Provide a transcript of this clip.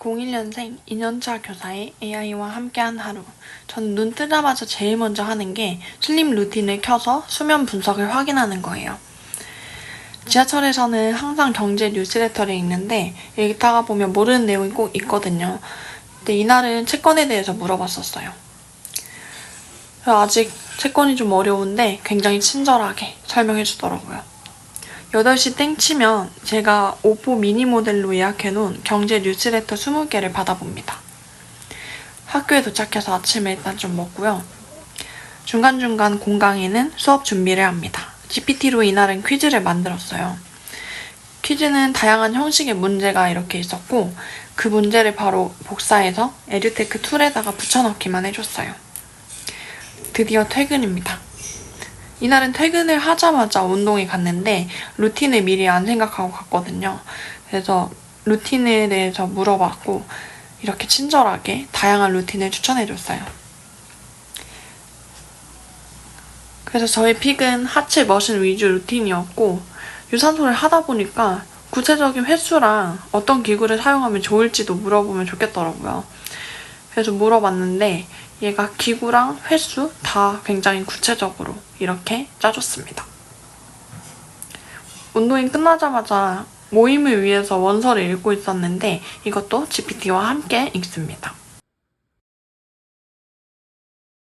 01년생 2년차 교사의 AI와 함께한 하루. 저는 눈 뜨자마자 제일 먼저 하는 게 슬립 루틴을 켜서 수면 분석을 확인하는 거예요. 지하철에서는 항상 경제 뉴스레터를 읽는데 읽다가 보면 모르는 내용이 꼭 있거든요. 근데 이날은 채권에 대해서 물어봤었어요. 아직 채권이 좀 어려운데 굉장히 친절하게 설명해 주더라고요. 8시 땡 치면 제가 오포 미니 모델로 예약해놓은 경제 뉴스레터 20개를 받아봅니다. 학교에 도착해서 아침에 일단 좀 먹고요. 중간중간 공강에는 수업 준비를 합니다. GPT로 이날은 퀴즈를 만들었어요. 퀴즈는 다양한 형식의 문제가 이렇게 있었고 그 문제를 바로 복사해서 에듀테크 툴에다가 붙여넣기만 해줬어요. 드디어 퇴근입니다. 이날은 퇴근을 하자마자 운동에 갔는데 루틴을 미리 안 생각하고 갔거든요. 그래서 루틴에 대해서 물어봤고 이렇게 친절하게 다양한 루틴을 추천해줬어요. 그래서 저희 픽은 하체 머신 위주 루틴이었고 유산소를 하다 보니까 구체적인 횟수랑 어떤 기구를 사용하면 좋을지도 물어보면 좋겠더라고요. 그래서 물어봤는데 얘가 기구랑 횟수 다 굉장히 구체적으로 이렇게 짜줬습니다. 운동이 끝나자마자 모임을 위해서 원서를 읽고 있었는데 이것도 GPT와 함께 읽습니다.